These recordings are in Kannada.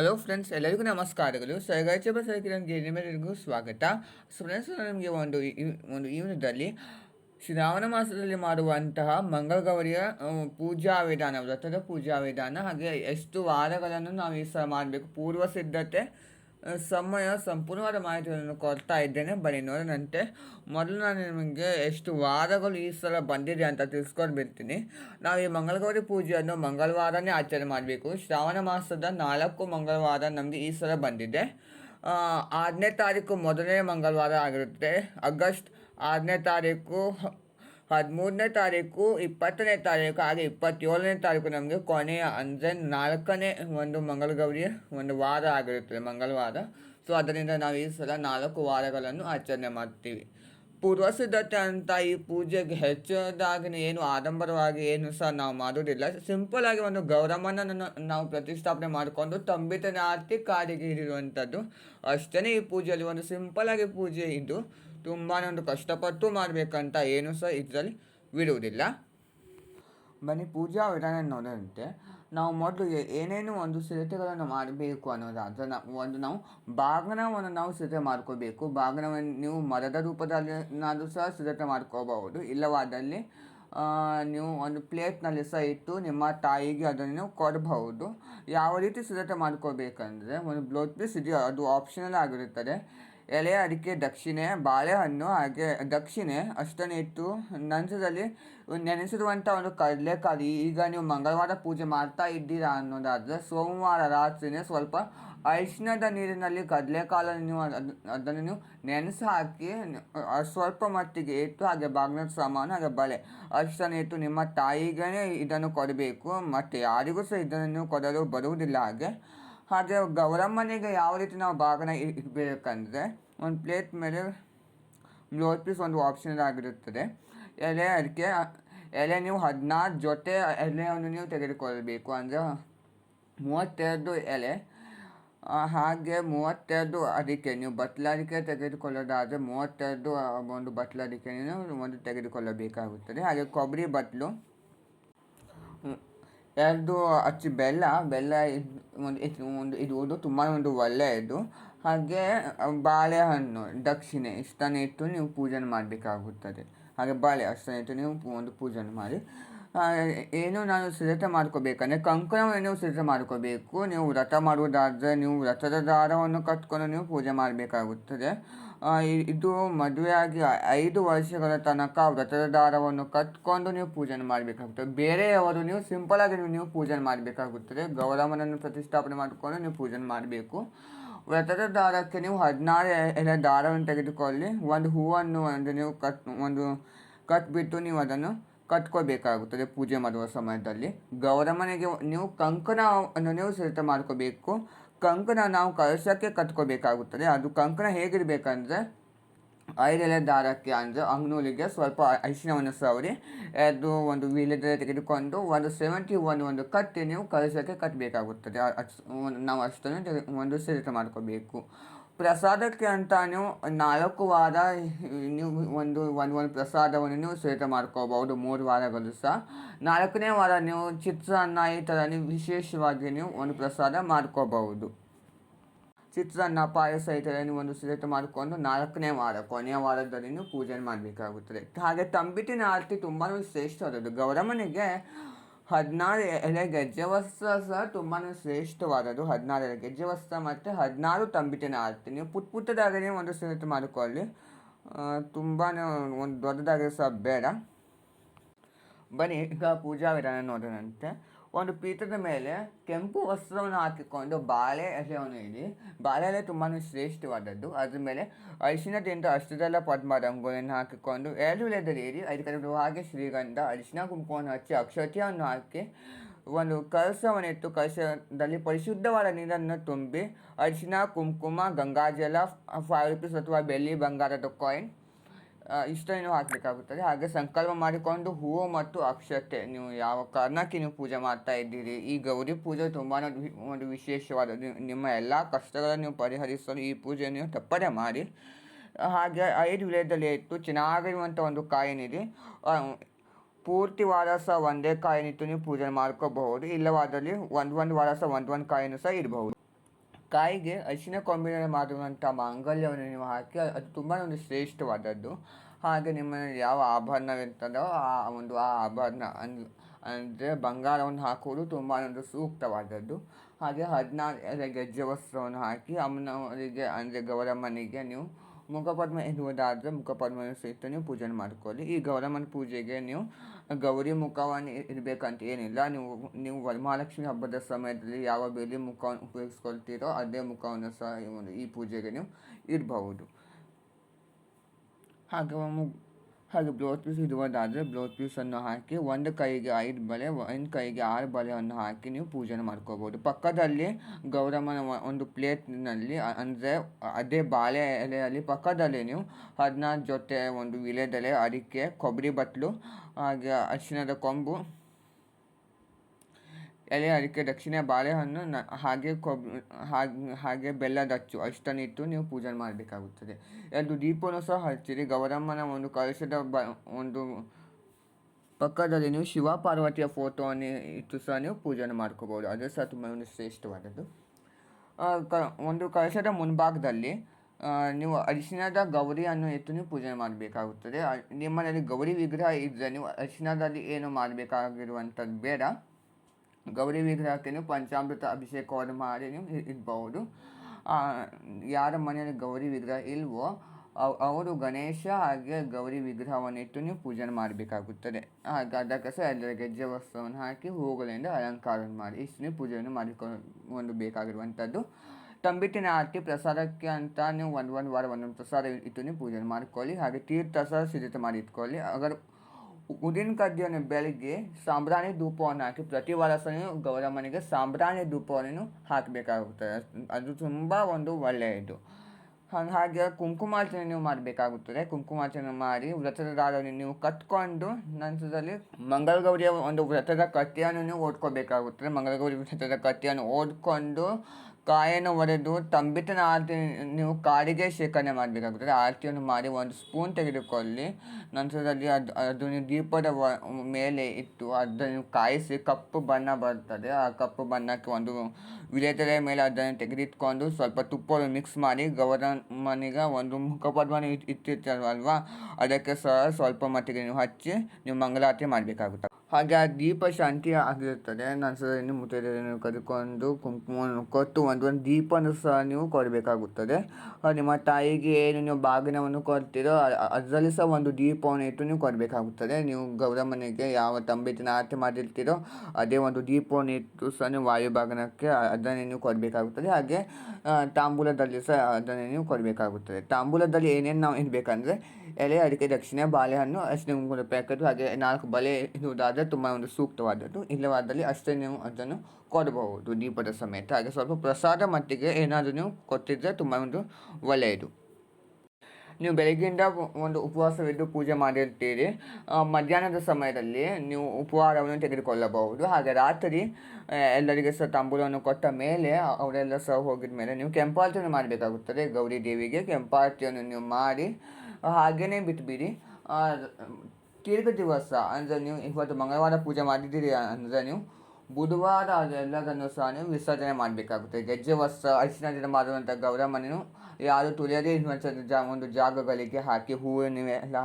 ಹಲೋ ಫ್ರೆಂಡ್ಸ್ ಎಲ್ಲರಿಗೂ ನಮಸ್ಕಾರಗಳು. ಸೈಗಾಚೆ ಬಸಕಿರನ್ಗೆ ನಿಮ್ಮೆಲ್ಲರಿಗೂ ಸ್ವಾಗತ. ಸೊ ಫ್ರೆಂಡ್ಸ್ ನಮಗೆ ಒಂದು ಒಂದು ಈವನದಲ್ಲಿ ಶ್ರಾವಣ ಮಾಸದಲ್ಲಿ ಮಾಡುವಂತಹ ಮಂಗಳಗೌರಿಯ ಗೌರಿಯ ಪೂಜಾ ವಿಧಾನ, ವ್ರತದ ಪೂಜಾ ವಿಧಾನ, ಹಾಗೆ ಎಷ್ಟು ವಾರಗಳನ್ನು ನಾವು ಈ ಸಹ ಮಾಡಬೇಕು, ಪೂರ್ವ ಸಿದ್ಧತೆ ಸಮಯ ಸಂಪೂರ್ಣವಾದ ಮಾಹಿತಿಯನ್ನು ಕೊಡ್ತಾ ಇದ್ದೇನೆ. ಬನ್ನಿ, ನೋಡೋಣಂತೆ. ಮೊದಲು ನಾನು ನಿಮಗೆ ಎಷ್ಟು ವಾರಗಳು ಈ ಸಲ ಬಂದಿದೆ ಅಂತ ತಿಳ್ಸ್ಕೊಂಡು ಬಿಡ್ತೀನಿ. ನಾವು ಈ ಮಂಗಳಗೌರಿ ಪೂಜೆಯನ್ನು ಮಂಗಳವಾರನೇ ಆಚರಣೆ ಮಾಡಬೇಕು. ಶ್ರಾವಣ ಮಾಸದ ನಾಲ್ಕು ಮಂಗಳವಾರ ನಮಗೆ ಈ ಸಲ ಬಂದಿದೆ. ಆರನೇ ತಾರೀಕು ಮೊದಲನೇ ಮಂಗಳವಾರ ಆಗಿರುತ್ತೆ. ಆಗಸ್ಟ್ ಆರನೇ ತಾರೀಕು ಹದಿಮೂರನೇ ತಾರೀಕು, ಇಪ್ಪತ್ತನೇ ತಾರೀಕು, ಹಾಗೆ ಇಪ್ಪತ್ತೇಳನೇ ತಾರೀಕು ನಮಗೆ ಕೊನೆಯ ಅಂದರೆ ನಾಲ್ಕನೇ ಒಂದು ಮಂಗಳಗೌರಿಯ ಒಂದು ವಾರ ಆಗಿರುತ್ತದೆ, ಮಂಗಳವಾರ. ಸೊ ಅದರಿಂದ ನಾವು ಈ ಸಲ ನಾಲ್ಕು ವಾರಗಳನ್ನು ಆಚರಣೆ ಮಾಡ್ತೀವಿ. ಪೂರ್ವ ಸಿದ್ಧತೆ ಅಂತ ಈ ಪೂಜೆಗೆ ಹೆಚ್ಚದಾಗಿ ಏನು ಆಡಂಬರವಾಗಿ ಏನು ಸಹ ನಾವು ಮಾಡೋದಿಲ್ಲ ಸಿಂಪಲ್ ಆಗಿ ಒಂದು ಗೌರಮ್ಮನ ನಾವು ಪ್ರತಿಷ್ಠಾಪನೆ ಮಾಡಿಕೊಂಡು ತಂಬಿತನ ಆರ್ತಿ ಕಾಡಿಗೆ ಇರುವಂಥದ್ದು ಅಷ್ಟೇ ಈ ಪೂಜೆಯಲ್ಲಿ ಒಂದು ಸಿಂಪಲ್ ಆಗಿ ಪೂಜೆ ಇದು. ತುಂಬಾ ಒಂದು ಕಷ್ಟಪಟ್ಟು ಮಾಡಬೇಕಂತ ಏನು ಸಹ ಇದರಲ್ಲಿ ಬಿಡುವುದಿಲ್ಲ ಬನ್ನಿ, ಪೂಜಾ ವಿಧಾನ ನೋಡೋದಂತೆ ನಾವು ಮೊದಲು ಏನೇನು ಒಂದು ಸಿದ್ಧತೆಗಳನ್ನು ಮಾಡಬೇಕು ಅನ್ನೋದು ನಾವು ಒಂದು ನಾವು ಬಾಗನವನ್ನು ನಾವು ಸಿದ್ಧತೆ ಮಾಡ್ಕೋಬೇಕು. ಬಾಗನವನ್ನು ನೀವು ಮರದ ರೂಪದಲ್ಲಿನಾದರೂ ಸಹ ಸಿದ್ಧತೆ ಮಾಡ್ಕೋಬಹುದು. ಇಲ್ಲವಾದಲ್ಲಿ ನೀವು ಒಂದು ಪ್ಲೇಟ್ನಲ್ಲಿ ಸಹ ಇಟ್ಟು ನಿಮ್ಮ ತಾಯಿಗೆ ಅದನ್ನು ನೀವು ಕೊಡಬಹುದು. ಯಾವ ರೀತಿ ಸಿದ್ಧತೆ ಮಾಡ್ಕೋಬೇಕಂದರೆ, ಒಂದು ಬ್ಲೌಸ್ ಪೀಸ್ ಇದೆಯೋ ಅದು ಆಪ್ಷನಲ್ ಆಗಿರುತ್ತದೆ. ಎಲೆ ಅಡಿಕೆ ದಕ್ಷಿಣೆ, ಬಾಳೆಹಣ್ಣು ಹಾಗೆ ದಕ್ಷಿಣೆ ಅಷ್ಟನ್ನು ಇಟ್ಟು ನಂತರದಲ್ಲಿ ನೆನೆಸಿರುವಂಥ ಒಂದು ಕಡಲೆಕಾಯಿ. ಈಗ ನೀವು ಮಂಗಳವಾರ ಪೂಜೆ ಮಾಡ್ತಾ ಇದ್ದೀರಾ ಅನ್ನೋದಾದರೆ ಸೋಮವಾರ ರಾತ್ರಿನೇ ಸ್ವಲ್ಪ ಅರಿಶಿಣದ ನೀರಿನಲ್ಲಿ ಕಡಲೆಕಾಳನ್ನು ನೀವು ಅದ್- ಅದನ್ನು ನೀವು ನೆನೆಸಿ ಹಾಕಿ ಸ್ವಲ್ಪ ಮಟ್ಟಿಗೆ ಇಟ್ಟು ಹಾಗೆ ಬಾಗ್ನದ ಸಾಮಾನು ಹಾಗೆ ಬಳೆ. ಅಷ್ಟನ್ನು ಇಟ್ಟು ನಿಮ್ಮ ತಾಯಿಗೇ ಇದನ್ನು ಕೊಡಬೇಕು. ಮತ್ತು ಯಾರಿಗೂ ಸಹ ಇದನ್ನು ಕೊಡಲು ಬರುವುದಿಲ್ಲ ಹಾಗೆ. ಹಾಗೆ ಗೌರಮ್ಮನಿಗೆ ಯಾವ ರೀತಿ ನಾವು ಭಾಗನ ಇಡಬೇಕಂದ್ರೆ ಒಂದು ಪ್ಲೇಟ್ ಮೇಲೆ ಬ್ಲೌಸ್ ಪೀಸ್ ಒಂದು ಆಪ್ಷನಲ್ ಆಗಿರುತ್ತದೆ ಎಲೆ ಅದಕ್ಕೆ ಎಲೆ ನೀವು ಹದಿನಾರು ಜೊತೆ ಎಲೆಯನ್ನು ನೀವು ತೆಗೆದುಕೊಳ್ಬೇಕು ಅಂದರೆ ಮೂವತ್ತೆರಡು ಎಲೆ ಹಾಗೆ ಮೂವತ್ತೆರಡು ಅಡಿಕೆ, ನೀವು ಬಟ್ಲಡಿಕೆ ತೆಗೆದುಕೊಳ್ಳೋದಾದರೆ ಮೂವತ್ತೆರಡು ಒಂದು ಬಟ್ಲಡಿಕೆ ನೀವು ಒಂದು ತೆಗೆದುಕೊಳ್ಳಬೇಕಾಗುತ್ತದೆ ಹಾಗೆ ಕೊಬ್ಬರಿ ಬಟ್ಲು. ಎರಡು ಅಚ್ಚಿ ಬೆಲ್ಲ ಬೆಲ್ಲ ಇದ್- ಒಂದು ಇರುವುದು, ತುಂಬ ಒಂದು ಒಳ್ಳೆಯದು. ಹಾಗೆ ಬಾಳೆಹಣ್ಣು, ದಕ್ಷಿಣೆ ಇಷ್ಟನೇ ಇಟ್ಟು ನೀವು ಪೂಜೆ ಮಾಡಬೇಕಾಗುತ್ತದೆ. ಹಾಗೆ ಬಾಳೆ ಅಷ್ಟನೇ ಇಟ್ಟು ನೀವು ಒಂದು ಪೂಜೆ ಮಾಡಿ. ಏನು ನಾನು ಸಿದ್ಧತೆ ಮಾಡ್ಕೋಬೇಕಂದ್ರೆ, ಕಂಕಣವನ್ನು ನೀವು ಸಿದ್ಧತೆ ಮಾಡ್ಕೋಬೇಕು. ನೀವು ವ್ರತ ಮಾಡುವುದಾದರೆ ನೀವು ವ್ರತದ ದಾರವನ್ನು ಕಟ್ಕೊಂಡು ನೀವು ಪೂಜೆ ಮಾಡಬೇಕಾಗುತ್ತದೆ. ಇದು ಮದುವೆಯಾಗಿ ಐದು ವರ್ಷಗಳ ತನಕ ವ್ರತದ ದಾರವನ್ನು ಕಟ್ಕೊಂಡು ನೀವು ಪೂಜೆ ಮಾಡಬೇಕಾಗುತ್ತದೆ ಬೇರೆಯವರು ನೀವು ಸಿಂಪಲ್ ಆಗಿ ನೀವು ಪೂಜೆ ಮಾಡಬೇಕಾಗುತ್ತದೆ ಗೌರವನನ್ನು ಪ್ರತಿಷ್ಠಾಪನೆ ಮಾಡಿಕೊಂಡು ನೀವು ಪೂಜೆ ಮಾಡಬೇಕು. ವ್ರತದ ದಾರಕ್ಕೆ ನೀವು ಹದಿನಾರು ಎಲೆ ದಾರವನ್ನು ತೆಗೆದುಕೊಳ್ಳಿ. ಒಂದು ಹೂವನ್ನು ಒಂದು ನೀವು ಕಟ್, ಒಂದು ಕಟ್ಬಿಟ್ಟು ನೀವು ಅದನ್ನು ಕಟ್ಕೋಬೇಕಾಗುತ್ತದೆ ಪೂಜೆ ಮಾಡುವ ಸಮಯದಲ್ಲಿ. ಗೌರಮ್ಮನಿಗೆ ನೀವು ಕಂಕಣವನ್ನು ನೀವು ಸಹಿತ ಮಾಡ್ಕೋಬೇಕು. ಕಂಕಣ ನಾವು ಕಳಶಕ್ಕೆ ಕಟ್ಕೋಬೇಕಾಗುತ್ತದೆ. ಅದು ಕಂಕಣ ಹೇಗಿರಬೇಕಂದ್ರೆ ಐದೆಲೆ ದಾರಕ್ಕೆ ಅಂದರೆ ಅಂಗ್ನೂಲಿಗೆ ಸ್ವಲ್ಪ ಅರಿಶಿನವನ್ನು ಸವರಿ, ಅದು ಒಂದು ವೀಳ್ಯದೆಲೆ ತೆಗೆದುಕೊಂಡು ಒಂದು ಸೆವೆಂಟಿ ಒನ್ ಒಂದು ಕಟ್ಟಿ ನೀವು ಕಳಿಸೋಕ್ಕೆ ಕಟ್ಟಬೇಕಾಗುತ್ತದೆ ಅಷ್ಟು ನಾವು ಅಷ್ಟನ್ನು ಒಂದು ಸಿದ್ಧತೆ ಮಾಡ್ಕೋಬೇಕು. ಪ್ರಸಾದಕ್ಕೆ ಅಂತ ನೀವು ನಾಲ್ಕು ವಾರ ನೀವು ಒಂದು ಒಂದು ಒಂದು ಪ್ರಸಾದವನ್ನು ನೀವು ಸಿದ್ಧತೆ ಮಾಡ್ಕೋಬಹುದು, ಮೂರು ವಾರಗಳು ಸಹ. ನಾಲ್ಕನೇ ವಾರ ನೀವು ಚಿತ್ರಾನ್ನ ಈ ಥರ ನೀವು ವಿಶೇಷವಾಗಿ ನೀವು ಒಂದು ಪ್ರಸಾದ ಮಾಡ್ಕೋಬಹುದು. ಚಿತ್ರಾನ್ನ, ಪಾಯಸ ಈ ಥರ ನೀವು ಒಂದು ಸಿದ್ಧತೆ ಮಾಡಿಕೊಂಡು ನಾಲ್ಕನೇ ವಾರ, ಕೊನೆಯ ವಾರದಲ್ಲಿ ನೀವು ಪೂಜೆ ಮಾಡಬೇಕಾಗುತ್ತದೆ. ಹಾಗೆ ತಂಬಿಟ್ಟಿನ ಆರತಿ ತುಂಬಾ ಶ್ರೇಷ್ಠವಾದದ್ದು ಗೌರಮ್ಮನಿಗೆ ಹದಿನಾರು ಎಲೆ ಗೆಜ್ಜೆ ವಸ್ತ್ರ ಸಹ ತುಂಬಾ ಶ್ರೇಷ್ಠವಾದದ್ದು ಹದಿನಾರು ಎಲೆ ಗೆಜ್ಜೆ ವಸ್ತ್ರ ಮತ್ತು ಹದಿನಾರು ತಂಬಿಟ್ಟಿನ ಆರತಿ. ನೀವು ಪುಟ್ಟ ಪುಟ್ಟದಾಗೇ ಒಂದು ಸಿದ್ಧತೆ ಮಾಡಿಕೊಳ್ಳಿ. ತುಂಬಾ ಒಂದು ದೊಡ್ಡದಾಗಿ ಸಹ ಬೇಡ. ಬನ್ನಿ, ಈಗ ಪೂಜಾ ವಿಧಾನ ನೋಡೋಣಂತೆ. ಒಂದು ಪೀಠದ ಮೇಲೆ ಕೆಂಪು ವಸ್ತ್ರವನ್ನು ಹಾಕಿಕೊಂಡು ಬಾಳೆ ಎಲೆಯನ್ನು ಇಡಿ. ಬಾಳೆ ಎಲೆ ತುಂಬಾ ಶ್ರೇಷ್ಠವಾದದ್ದು. ಅದ್ರ ಮೇಲೆ ಅರಿಶಿನದಿಂದ ಅಷ್ಟದೆಲ್ಲ ಪದ್ಮ ರಂಗೋಲಿಯನ್ನು ಹಾಕಿಕೊಂಡು ಎರಡು ಎಲೆದಲ್ಲಿ ಇರಿ ಐದು ಕಡೆ ಹಾಗೆ ಶ್ರೀಗಂಧ ಅರಿಶಿನ ಕುಂಕುಮವನ್ನು ಹಚ್ಚಿ ಅಕ್ಷತೆಯನ್ನು ಹಾಕಿ ಒಂದು ಕಲಸವನ್ನಿಟ್ಟು ಕಲಸದಲ್ಲಿ ಪರಿಶುದ್ಧವಾದ ನೀರನ್ನು ತುಂಬಿ ಅರಿಶಿನ ಕುಂಕುಮ, ಗಂಗಾಜಲ ಫೈವ್ ರುಪೀಸ್ ಅಥವಾ ಬೆಳ್ಳಿ ಬಂಗಾರದ ಕಾಯಿನ್ ಇಷ್ಟನ್ನು ಹಾಕಬೇಕಾಗುತ್ತದೆ. ಹಾಗೆ ಸಂಕಲ್ಪ ಮಾಡಿಕೊಂಡು ಹೂವು ಮತ್ತು ಅಕ್ಷತೆ, ನೀವು ಯಾವ ಕಾರಣಕ್ಕೆ ನೀವು ಪೂಜೆ ಮಾಡ್ತಾ ಇದ್ದೀರಿ? ಈ ಗೌರಿ ಪೂಜೆ ತುಂಬಾ ಒಂದು ವಿಶೇಷವಾದ ನಿಮ್ಮ ಎಲ್ಲ ಕಷ್ಟಗಳನ್ನು ನೀವು ಪರಿಹರಿಸಲು ಈ ಪೂಜೆಯನ್ನು ತಪ್ಪದೆ ಮಾಡಿ. ಹಾಗೆ ಐದು ವಿಲೇದಲ್ಲಿ ಇಟ್ಟು ಚೆನ್ನಾಗಿರುವಂಥ ಒಂದು ಕಾಯಿನಿದೆ ಪೂರ್ತಿ ವಾರ ಸಹ ಒಂದೇ ಕಾಯಿನಿಟ್ಟು ನೀವು ಪೂಜೆ ಮಾಡ್ಕೋಬಹುದು. ಇಲ್ಲವಾದಲ್ಲಿ ಒಂದು ಒಂದು ವಾರ ಸಹ ಒಂದು ಒಂದು ಕಾಯಿನೂ ಸಹ ಇರಬಹುದು. ಕಾಯಿಗೆ ಅರಿಶಿನ ಕೊಂಬಿನಲ್ಲಿ ಮಾಡುವಂಥ ಮಾಂಗಲ್ಯವನ್ನು ನೀವು ಹಾಕಿ, ಅದು ತುಂಬಾ ಒಂದು ಶ್ರೇಷ್ಠವಾದದ್ದು. ಹಾಗೆ ನಿಮ್ಮ ಯಾವ ಆಭರಣವಿರ್ತದೋ ಆ ಒಂದು ಆ ಆಭರಣ ಅಂದ್ ಅಂದರೆ ಬಂಗಾರವನ್ನು ಹಾಕುವುದು ತುಂಬಾ ಒಂದು ಸೂಕ್ತವಾದದ್ದು. ಹಾಗೆ ಹದಿನಾರು ಗೆಜ್ಜೆ ವಸ್ತ್ರವನ್ನು ಹಾಕಿ, ಅಮ್ಮನವರಿಗೆ, ಅಂದರೆ ಗೌರಮ್ಮನಿಗೆ ನೀವು ಮುಖಪದ್ಮ ಇರುವುದಾದರೆ ಮುಖಪದ್ಮವನ್ನು ಸಹಿತ ನೀವು ಪೂಜೆ ಮಾಡ್ಕೊಳ್ಳಿ. ಈ ಗೌರಮ್ಮನ ಪೂಜೆಗೆ ನೀವು ಗೌರಿ ಮುಖವನ್ನು ಇರಬೇಕಂತ ಏನಿಲ್ಲ. ನೀವು ನೀವು ವರಮಹಾಲಕ್ಷ್ಮಿ ಹಬ್ಬದ ಸಮಯದಲ್ಲಿ ಯಾವ ಬೇಲಿ ಮುಖವನ್ನು ಉಪಯೋಗಿಸ್ಕೊಳ್ತೀರೋ ಅದೇ ಮುಖವನ್ನು ಸಹ ಈ ಪೂಜೆಗೆ ನೀವು ಇರಬಹುದು ಹಾಗೆ ಹಾಗೆ ಬ್ಲೌಸ್ ಪೀಸ್ ಇರುವುದಾದರೆ ಬ್ಲೌಸ್ ಪೀಸನ್ನು ಹಾಕಿ ಒಂದು ಕೈಗೆ ಐದು ಬಲೆ, ಒಂದು ಕೈಗೆ ಆರು ಬಲೆಯನ್ನು ಹಾಕಿ ನೀವು ಪೂಜೆ ಮಾಡ್ಕೋಬೋದು. ಪಕ್ಕದಲ್ಲಿ ಗೌರಮ್ಮನ ಒಂದು ಪ್ಲೇಟ್ನಲ್ಲಿ ಅಂದರೆ ಅದೇ ಬಾಳೆ ಎಲೆಯಲ್ಲಿ ಪಕ್ಕದಲ್ಲಿ ನೀವು ಹದಿನಾರು ಜೊತೆ ಒಂದು ವಿಳೆದೆಲೆ ಅಡಿಕೆ, ಕೊಬ್ಬರಿ ಬಟ್ಲು, ಹಾಗೆ ಅರಿಶಿಣದ ಕೊಂಬು ಎಲೆ ಅಡಿಕೆ ದಕ್ಷಿಣ ಬಾಳೆಹಣ್ಣು ನ ಹಾಗೆ ಕೊಬ್ ಹಾಗೆ ಹಾಗೆ ಬೆಲ್ಲದ ಅಚ್ಚು. ಅಷ್ಟನ್ನು ಇಟ್ಟು ನೀವು ಪೂಜೆ ಮಾಡಬೇಕಾಗುತ್ತದೆ. ಎರಡು ದೀಪವನ್ನು ಸಹ ಹಚ್ಚಿರಿ. ಗೌರಮ್ಮನ ಒಂದು ಕಲಶದ ಬ ಒಂದು ಪಕ್ಕದಲ್ಲಿ ನೀವು ಶಿವ ಪಾರ್ವತಿಯ ಫೋಟೋವನ್ನು ಇಟ್ಟು ಸಹ ನೀವು ಪೂಜೆ ಮಾಡ್ಕೋಬೋದು ಅದು ಸಹ ತುಂಬ ಒಂದು ಶ್ರೇಷ್ಠವಾದದ್ದು. ಕ ಒಂದು ಕಳಶದ ಮುಂಭಾಗದಲ್ಲಿ ನೀವು ಅರಿಶಿಣದ ಗೌರಿಯನ್ನು ಇಟ್ಟು ನೀವು ಪೂಜೆ ಮಾಡಬೇಕಾಗುತ್ತದೆ. ನಿಮ್ಮನೇಲಿ ಗೌರಿ ವಿಗ್ರಹ ಇದ್ದರೆ ನೀವು ಅರಿಶಿನದಲ್ಲಿ ಏನು ಮಾಡಬೇಕಾಗಿರುವಂಥದ್ದು ಬೇಡ. ಗೌರಿ ವಿಗ್ರಹಕ್ಕೆ ನೀವು ಪಂಚಾಮೃತ ಅಭಿಷೇಕವನ್ನು ಮಾಡಿ ನೀವು ಯಾರ ಮನೆಯಲ್ಲಿ ಗೌರಿ ವಿಗ್ರಹ ಇಲ್ವೋ ಅವ್- ಅವರು ಗಣೇಶ ಹಾಗೆ ಗೌರಿ ವಿಗ್ರಹವನ್ನು ಇಟ್ಟು ನೀವು ಪೂಜೆ ಮಾಡಬೇಕಾಗುತ್ತದೆ ಹಾಗೆ ಅದಕ್ಕೆ ಸಹ ಎಲ್ಲರ ಗೆಜ್ಜೆ ವಸ್ತುವನ್ನು ಹಾಕಿ ಹೂಗಳಿಂದ ಅಲಂಕಾರವನ್ನು ಮಾಡಿ ಇಷ್ಟು ನೀವು ಪೂಜೆಯನ್ನು ಮಾಡಿಕೊಂಡು ಬೇಕಾಗಿರುವಂಥದ್ದು ತಂಬಿಟ್ಟಿನ ಆರತಿ ಪ್ರಸಾದಕ್ಕೆ ಅಂತ ನೀವು ಒಂದು ಒಂದು ವಾರ ಒಂದೊಂದು ಪ್ರಸಾದ ಇಟ್ಟು ನೀವು ಪೂಜೆ ಮಾಡ್ಕೊಳ್ಳಿ ಹಾಗೆ ತೀರ್ಥ ಸಹ ಸಿದ್ಧತೆ ಮಾಡಿ ಇಟ್ಕೊಳ್ಳಿ ಅಗರ್ ಉದಿನ ಕಡ್ಡಿಯನ್ನು ಬೆಳಗ್ಗೆ ಸಾಂಬ್ರಾಣಿ ಧೂಪವನ್ನು ಹಾಕಿ ಪ್ರತಿ ವಾರ ಸಹ ನೀವು ಗೌರಮ್ಮನಿಗೆ ಸಾಂಬ್ರಾಣಿ ಧೂಪವನ್ನು ಹಾಕಬೇಕಾಗುತ್ತದೆ ಅದು ತುಂಬ ಒಂದು ಒಳ್ಳೆಯದು. ಹಂಗೆ ಕುಂಕುಮಾರ್ಚನೆ ನೀವು ಮಾಡಬೇಕಾಗುತ್ತದೆ. ಕುಂಕುಮಾರ್ಚನೆ ಮಾಡಿ ವ್ರತದ ದಾರವನ್ನು ನೀವು ಕಟ್ಕೊಂಡು ನಂತರದಲ್ಲಿ ಮಂಗಳಗೌರಿಯ ಒಂದು ವ್ರತದ ಕಟ್ಟೆಯನ್ನು ನೀವು ಓದ್ಕೋಬೇಕಾಗುತ್ತದೆ ಮಂಗಳಗೌರಿ ವ್ರತದ ಕಟ್ಟೆಯನ್ನು ಓದ್ಕೊಂಡು ಕಾಯನ್ನು ಒಡೆದು ತಂಬಿಟ್ಟಿನ ಆರತಿ ನೀವು ಕಾಡಿಗೆ ಶೇಖರಣೆ ಮಾಡಬೇಕಾಗುತ್ತದೆ ಆರತಿಯನ್ನು ಮಾಡಿ ಒಂದು ಸ್ಪೂನ್ ತೆಗೆದುಕೊಳ್ಳಿ. ನಂತರದಲ್ಲಿ ಅದು ಅದು ನೀವು ದೀಪದ ಮೇಲೆ ಇಟ್ಟು ಅದನ್ನು ಕಾಯಿಸಿ ಕಪ್ಪು ಬಣ್ಣ ಬರ್ತದೆ. ಆ ಕಪ್ಪು ಬಣ್ಣಕ್ಕೆ ಒಂದು ವಿಳೆದೆಲೆ ಮೇಲೆ ಅದನ್ನು ತೆಗೆದಿಟ್ಕೊಂಡು ಸ್ವಲ್ಪ ತುಪ್ಪವನ್ನು ಮಿಕ್ಸ್ ಮಾಡಿ ಗೌರಮ್ಮನಿಗೆ ಒಂದು ಮುಖಪದ್ಮನ ಇಟ್ಟಿರ್ತಾರಲ್ವ? ಅದಕ್ಕೆ ಸಹ ಸ್ವಲ್ಪ ಮಟ್ಟಿಗೆ ನೀವು ಹಚ್ಚಿ ನೀವು ಮಂಗಳಾರತಿ ಮಾಡಬೇಕಾಗುತ್ತೆ. ಹಾಗೆ ಆ ದೀಪ ಶಾಂತಿ ಆಗಿರುತ್ತದೆ ನಂತರ ಇನ್ನು ಮುತ್ತೈದೆಯನ್ನು ಕರೆದುಕೊಂಡು ಕುಂಕುಮವನ್ನು ಕೊಟ್ಟು ಒಂದು ಒಂದು ದೀಪವನ್ನು ಸಹ ನೀವು ಕೊಡಬೇಕಾಗುತ್ತದೆ. ನಿಮ್ಮ ತಾಯಿಗೆ ಏನು ನೀವು ಬಾಗಿನವನ್ನು ಕೊಡ್ತೀರೋ ಅದರಲ್ಲಿ ಸಹ ಒಂದು ದೀಪವನ್ನು ಇಟ್ಟು ನೀವು ಕೊಡಬೇಕಾಗುತ್ತದೆ. ನೀವು ಗೌರಮ್ಮನಿಗೆ ಯಾವ ತಂಬಿತಿನ ಆರತಿ ಮಾಡಿರ್ತೀರೋ ಅದೇ ಒಂದು ದೀಪವನ್ನು ಇಟ್ಟು ಸಹ ನೀವು ವಾಯುಭಾಗನಕ್ಕೆ ಅದನ್ನೇ ನೀವು ಕೊಡಬೇಕಾಗುತ್ತದೆ. ಹಾಗೆ ತಾಂಬೂಲದಲ್ಲಿ ಸಹ ಅದನ್ನೇ ನೀವು ಕೊಡಬೇಕಾಗುತ್ತದೆ. ತಾಂಬೂಲದಲ್ಲಿ ಏನೇನು ನಾವು ಇರಬೇಕಂದ್ರೆ ಎಲೆ, ಅಡಿಕೆ, ದಕ್ಷಿಣ, ಬಾಳೆಹಣ್ಣು ಅಷ್ಟು ಪ್ಯಾಕೆಟ್ ಹಾಗೆ ನಾಲ್ಕು ಬಲೆ ಇರುವುದಾದರೆ ತುಂಬ ಒಂದು ಸೂಕ್ತವಾದದ್ದು. ಇಲ್ಲವಾದಲ್ಲಿ ಅಷ್ಟೇ ನೀವು ಅದನ್ನು ಕೊಡಬಹುದು ದೀಪದ ಸಮೇತ. ಹಾಗೆ ಸ್ವಲ್ಪ ಪ್ರಸಾದ ಮಟ್ಟಿಗೆ ಏನಾದರೂ ನೀವು ಕೊಟ್ಟಿದ್ದರೆ ತುಂಬ ಒಂದು ಒಳ್ಳೆಯದು. ನೀವು ಬೆಳಗ್ಗೆಯಿಂದ ಒಂದು ಉಪವಾಸವಿದ್ದು ಪೂಜೆ ಮಾಡಿರ್ತೀರಿ. ಮಧ್ಯಾಹ್ನದ ಸಮಯದಲ್ಲಿ ನೀವು ಉಪಹಾರವನ್ನು ತೆಗೆದುಕೊಳ್ಳಬಹುದು. ಹಾಗೆ ರಾತ್ರಿ ಎಲ್ಲರಿಗೆ ಸಹ ತಾಂಬೂಲವನ್ನು ಕೊಟ್ಟ ಮೇಲೆ ಅವರೆಲ್ಲ ಸಹ ಹೋಗಿದ ಮೇಲೆ ನೀವು ಕೆಂಪಾರತಿಯನ್ನು ಮಾಡಬೇಕಾಗುತ್ತದೆ. ಗೌರಿ ದೇವಿಗೆ ಕೆಂಪಾರತಿಯನ್ನು ನೀವು ಮಾಡಿ ಹಾಗೆಯೇ ಬಿಟ್ಬಿಡಿ ಆ, ತಿರ್ಗ ದಿವಸ ಅಂದರೆ ನೀವು ಇವತ್ತು ಮಂಗಳವಾರ ಪೂಜೆ ಮಾಡಿದ್ದೀರಿ ಅಂದರೆ ನೀವು ಬುಧವಾರ ಅದೆಲ್ಲದನ್ನು ಸಹ ನೀವು ವಿಸರ್ಜನೆ ಮಾಡಬೇಕಾಗುತ್ತೆ. ಗೆಜ್ಜೆ ವಸ್ತ್ರ ಅರಿಶಿನದಿಂದ ಮಾಡುವಂಥ ಗೌರಮ್ಮನ್ನು ಯಾರು ತುಳಿಯದೇ ಇರುವಂಥ ಜಾ ಒಂದು ಜಾಗಗಳಿಗೆ ಹಾಕಿ ಹೂವು ನೀವು ಎಲ್ಲ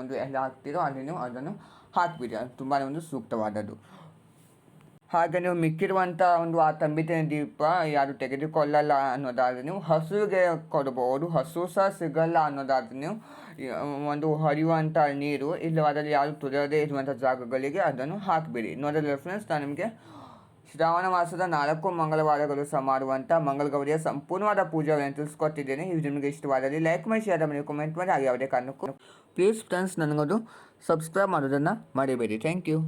ಒಂದು ಎಲ್ಲ ಹಾಕ್ತೀರೋ ಅಲ್ಲಿ ನೀವು ಅದನ್ನು ಹಾಕಿಬಿಡಿ. ಅದು ತುಂಬಾ ಒಂದು ಸೂಕ್ತವಾದದ್ದು. ಹಾಗೆ ನೀವು ಮಿಕ್ಕಿರುವಂಥ ಒಂದು ಆ ತಂಬಿತನ ದೀಪ ಯಾರು ತೆಗೆದುಕೊಳ್ಳಲ್ಲ ಅನ್ನೋದಾದರೆ ನೀವು ಹಸುವಿಗೆ ಕೊಡ್ಬೋದು. ಹಸು ಸಹ ಸಿಗಲ್ಲ ಅನ್ನೋದಾದರೆ ನೀವು ಒಂದು ಹರಿಯುವಂಥ ನೀರು ಇಲ್ಲವಾದಲ್ಲಿ ಯಾರು ತುಳಿಯದೇ ಇರುವಂಥ ಜಾಗಗಳಿಗೆ ಅದನ್ನು ಹಾಕಿಬಿಡಿ. ನೋಡಲು ಫ್ರೆಂಡ್ಸ್ ನಾನು ನಿಮಗೆ ಶ್ರಾವಣ ಮಾಸದ ನಾಲ್ಕು ಮಂಗಳವಾರಗಳು ಸಹ ಮಾಡುವಂಥ ಮಂಗಳಗೌರಿಯ ಸಂಪೂರ್ಣವಾದ ಪೂಜೆಗಳನ್ನು ತಿಳಿಸ್ಕೊಟ್ಟಿದ್ದೇನೆ. ಇದು ನಿಮಗೆ ಇಷ್ಟವಾದಲ್ಲಿ ಲೈಕ್ ಮಾಡಿ ಶೇರ್ ಮಾಡಿ ಕಮೆಂಟ್ ಮಾಡಿ, ಹಾಗೆ ಯಾವುದೇ ಕಾರಣಕ್ಕೂ ಪ್ಲೀಸ್ ಫ್ರೆಂಡ್ಸ್ ನನಗೊಂದು ಸಬ್ಸ್ಕ್ರೈಬ್ ಮಾಡೋದನ್ನು ಮರಿಬೇಡಿ. Thank you